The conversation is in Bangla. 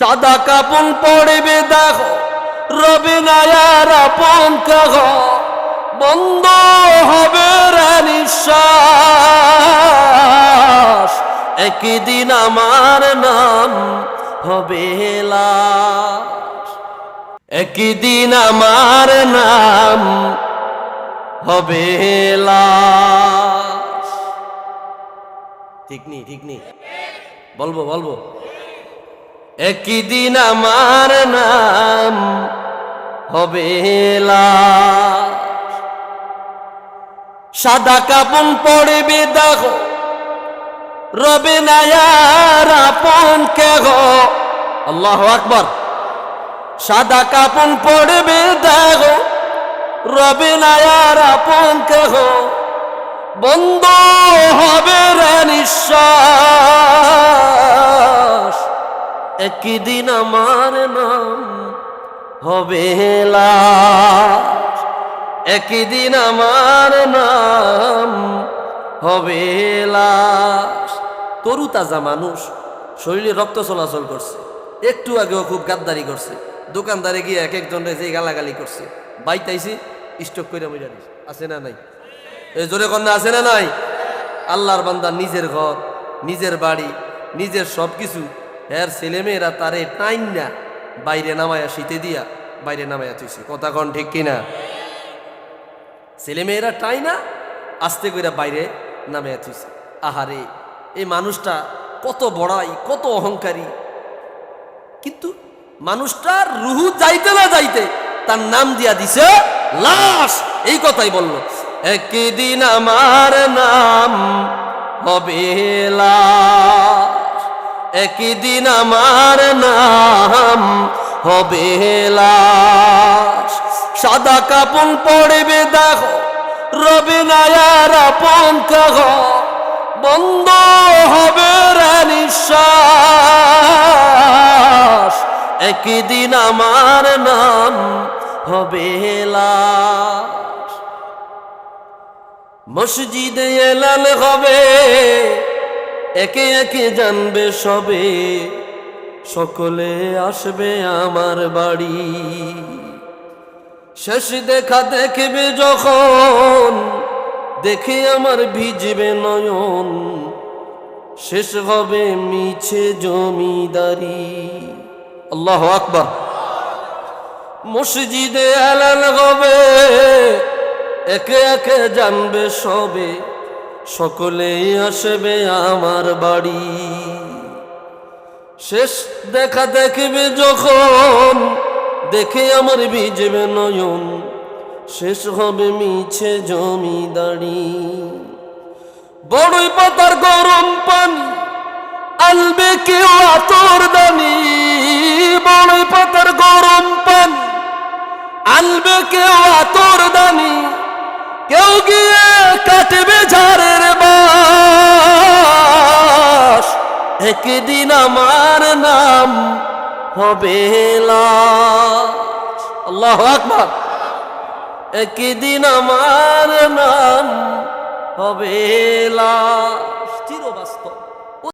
সাদা কাপন পড়বে দেখো। রবি নায়ার আপন কাহ। বন্ধ হবে রে নিঃশ্বাস একদিন আমার নাম হবে লাশ। একদিন আমার নাম হবে ঠিক নেই ঠিক নেই। বলব বলব। একদিন আমার নাম হবে। সাদা কাপন পড়বে দেখো রবে নায়ার আপন কেহ। আল্লাহ আকবর। সাদা কাপন পড়বে দেখো রবে নায়ার আপন কেহ। বন্ধ হবে রে নিঃশ্বাস একদিন আমার নাম হবে একদিন আমার নাম হবে তরু তাজা মানুষ শরীরে রক্ত চলাচল করছে। একটু আগেও খুব গাদ্দারি করছে। দোকানদারে গিয়ে এক একজনের যে গালাগালি করছে। বাইতাইছি, স্টক করে মজা আছে না নাই? এই জোরে কন্যা আছে না নাই? আল্লাহর বান্দা নিজের ঘর, নিজের বাড়ি, নিজের সব কিছু এর ছেলেমেয়েরা তারে টাইন না বাইরে নামায়া শীতে দিয়া বাইরে নামায়া তুইছে কথা কন ঠিক কিনা? ছেলেমেয়েরা টাই না আস্তে করে বাইরে নামায়া তুইছে আহারে, এই মানুষটা কত বড়াই, কত অহংকারী। কিন্তু মানুষটার রুহু যাইতে না যাইতে তার নাম দিয়া দিছে লাশ। এই কথাই বলল। একদিন আমার নাম হবে লাশ। একদিন আমার নাম হবে লাশ। সাদা কাপন পড়বে দেখো, রবে নায়ার আপন বন্ধ হবে নিঃশ্বাস। একদিন আমার নাম হবে লাশ। মসজিদে এলান হবে। একে একে জানবে সবে, সকলে আসবে আমার বাড়ি। শেষ দেখা দেখবে যখন, দেখে আমার ভিজবে নয়ন, শেষ হবে মিছে জমিদারি। আল্লাহ আকবার। মসজিদে এলান হবে, একে একে জানবে সবে সকলেই আসবে আমার বাড়ি। শেষ দেখা দেখবে যখন, দেখে আমার ভিজবে নয়ন। শেষ হবে মিছে জমিদারি। বড়ই পাতার গরম পানি আনবে কেউ আতর দানি। বড়ই পাতার গরম পানি আনবে কেউ আতর দানি। কাটবে ঝাড়ের বাস। একদিন আমার নাম হবে আল্লাহ আকবার। একদিন আমার নাম হবে লাশ।